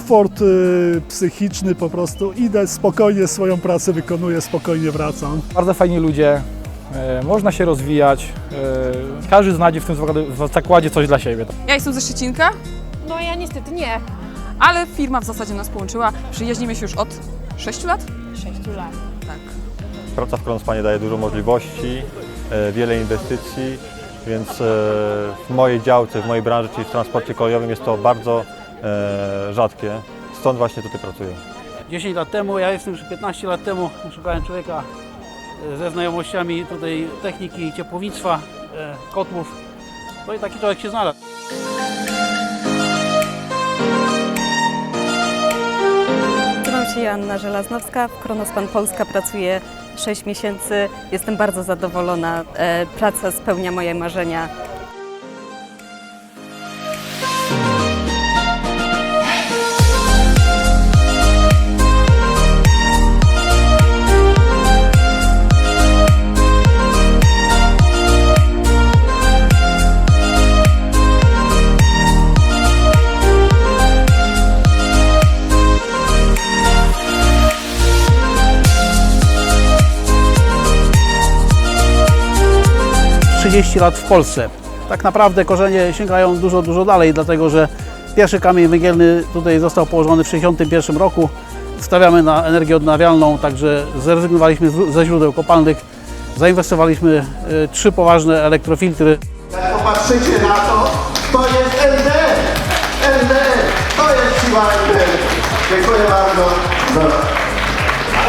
komfort y, psychiczny po prostu. Idę spokojnie swoją pracę wykonuję, spokojnie wracam. Bardzo fajni ludzie, e, można się rozwijać, e, każdy znajdzie w tym zakładzie- coś dla siebie. Ja jestem ze Szczecinka, No ja niestety nie. ale firma w zasadzie nas połączyła. Przyjaźnimy się już od 6 lat. 6 lat. Tak. Praca w Kronospanie daje dużo możliwości, e, wiele inwestycji, więc w mojej działce, w mojej branży, czyli w transporcie kolejowym jest to bardzo rzadkie. Stąd właśnie tutaj pracuję. 10 lat temu, ja jestem już 15 lat temu, szukałem człowieka e, ze znajomościami tutaj techniki ciepłownictwa, e, kotłów. No i taki człowiek się znalazł. Nazywam się Joanna Żelaznowska, w Kronospan Polska pracuję 6 miesięcy. Jestem bardzo zadowolona. E, Praca spełnia moje marzenia. 30 lat w Polsce. Tak naprawdę korzenie sięgają dużo, dużo dalej, dlatego że pierwszy kamień węgielny tutaj został położony w 1961 roku. Stawiamy na energię odnawialną, także zrezygnowaliśmy ze źródeł kopalnych. Zainwestowaliśmy e, trzy poważne elektrofiltry. Jak popatrzycie na to, to jest LD! LD! To jest siła LD! Dziękuję bardzo. Dobra.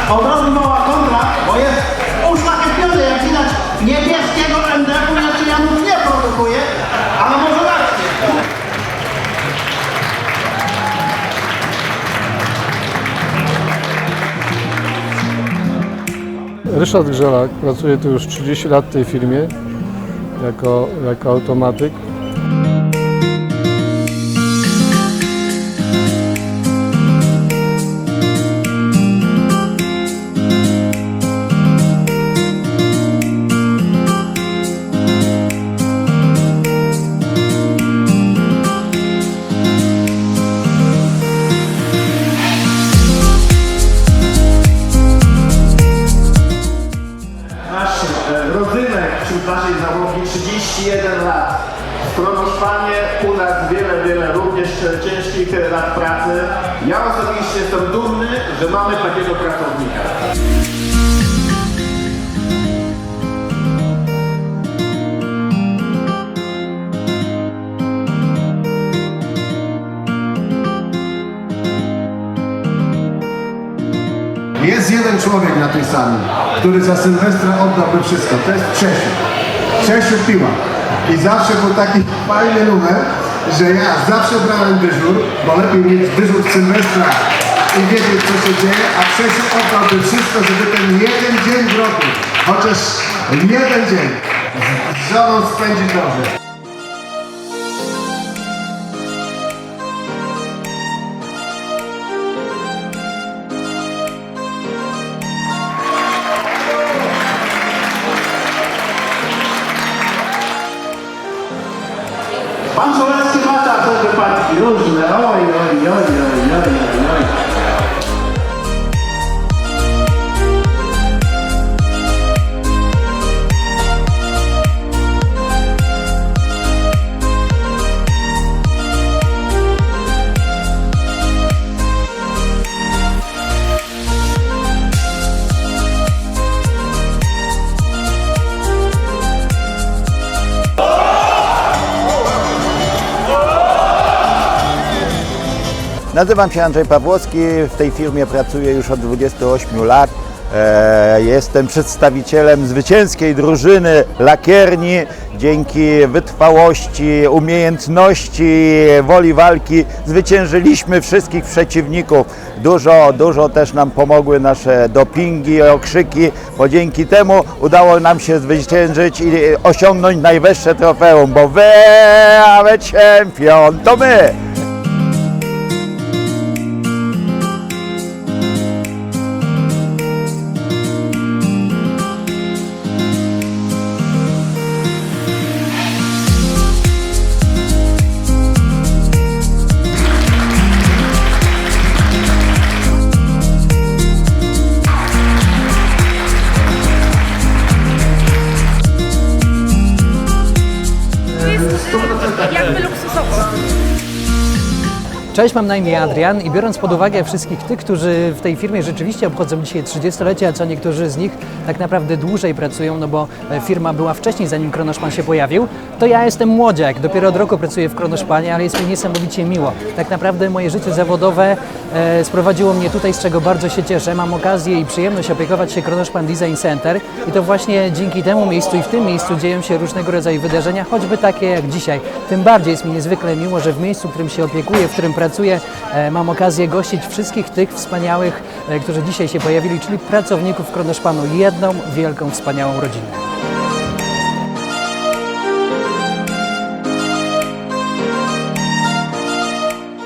Od razu mała kontra, bo jest uszlachetniony, niebieskiego LD-u, znaczy ja mu nie produkuję, ale może rację. Ryszard Grzelak, pracuję tu już 30 lat w tej firmie jako, jako automatyk. W Kronoszpanie u nas wiele, wiele również ciężkich lat pracy. Ja osobiście jestem dumny, że mamy takiego pracownika. Jest jeden człowiek na tej sali, który za Sylwestra oddałby wszystko. To jest Czesiu. Czesiu Piła. I zawsze był taki fajny numer, że ja zawsze brałem dyżur, bo lepiej mieć dyżur Sylwestra i wiedzieć co się dzieje, a Czesiu oddałby wszystko, żeby ten jeden dzień w roku, chociaż jeden dzień z żoną spędzić dobrze. Dios me oye, oye, oye, oye, oye. Nazywam się Andrzej Pawłowski, w tej firmie pracuję już od 28 lat. E, Jestem przedstawicielem zwycięskiej drużyny lakierni. Dzięki wytrwałości, umiejętności, woli walki zwyciężyliśmy wszystkich przeciwników. Dużo, dużo też nam pomogły nasze dopingi, okrzyki, bo dzięki temu udało nam się zwyciężyć i osiągnąć najwyższe trofeum, bo wy, ale champion, to my! Cześć, mam na imię Adrian i biorąc pod uwagę wszystkich tych, którzy w tej firmie rzeczywiście obchodzą dzisiaj 30-lecie, a co niektórzy z nich tak naprawdę dłużej pracują, no bo e, firma była wcześniej zanim Kronoszpan się pojawił, to ja jestem młodziak, dopiero od roku pracuję w Kronoszpanie, ale jest mi niesamowicie miło. Tak naprawdę moje życie zawodowe e, sprowadziło mnie tutaj, z czego bardzo się cieszę. Mam okazję i przyjemność opiekować się Kronoszpan Design Center i to właśnie dzięki temu miejscu i w tym miejscu dzieją się różnego rodzaju wydarzenia, choćby takie jak dzisiaj. Tym bardziej jest mi niezwykle miło, że w miejscu, którym się opiekuję, w którym pracuję, e, mam okazję gościć wszystkich tych wspaniałych, e, którzy dzisiaj się pojawili, czyli pracowników Kronoszpanu. Jedną wielką, wspaniałą rodzinę.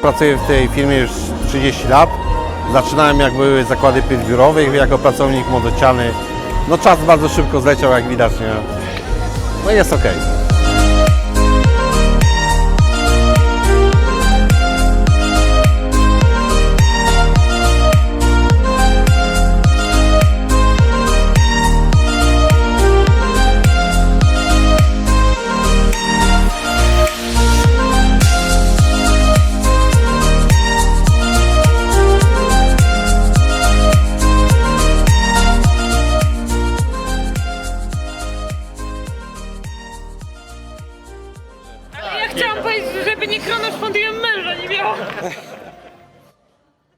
Pracuję w tej firmie już 30 lat. Zaczynałem jak były zakłady biurowych jako pracownik młodociany. No czas bardzo szybko zleciał jak widać, nie? No jest ok.